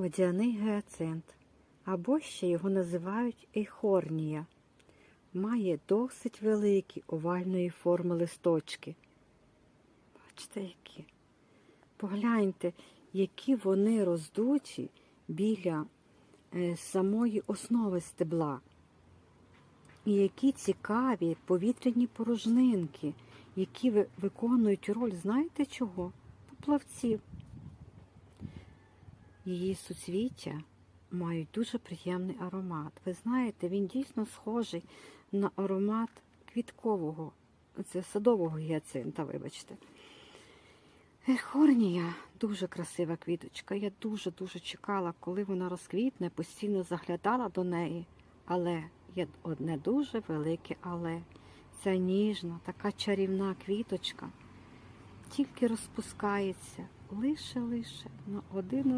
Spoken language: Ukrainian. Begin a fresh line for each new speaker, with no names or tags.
Водяний гіацинт, або ще його називають ейхорнія. Має досить великі овальної форми листочки. Бачите, які? Погляньте, які вони роздуті біля е, самої основи стебла. І які цікаві повітряні порожнинки, які ви- виконують роль, знаєте чого? Поплавців. Її суцвіття мають дуже приємний аромат. Ви знаєте, він дійсно схожий на аромат квіткового, це садового гіацинта, вибачте. Ехорнія дуже красива квіточка. Я дуже-дуже чекала, коли вона розквітне, постійно заглядала до неї. Але є одне дуже велике але. Ця ніжна, така чарівна квіточка тільки розпускається лише-лише на один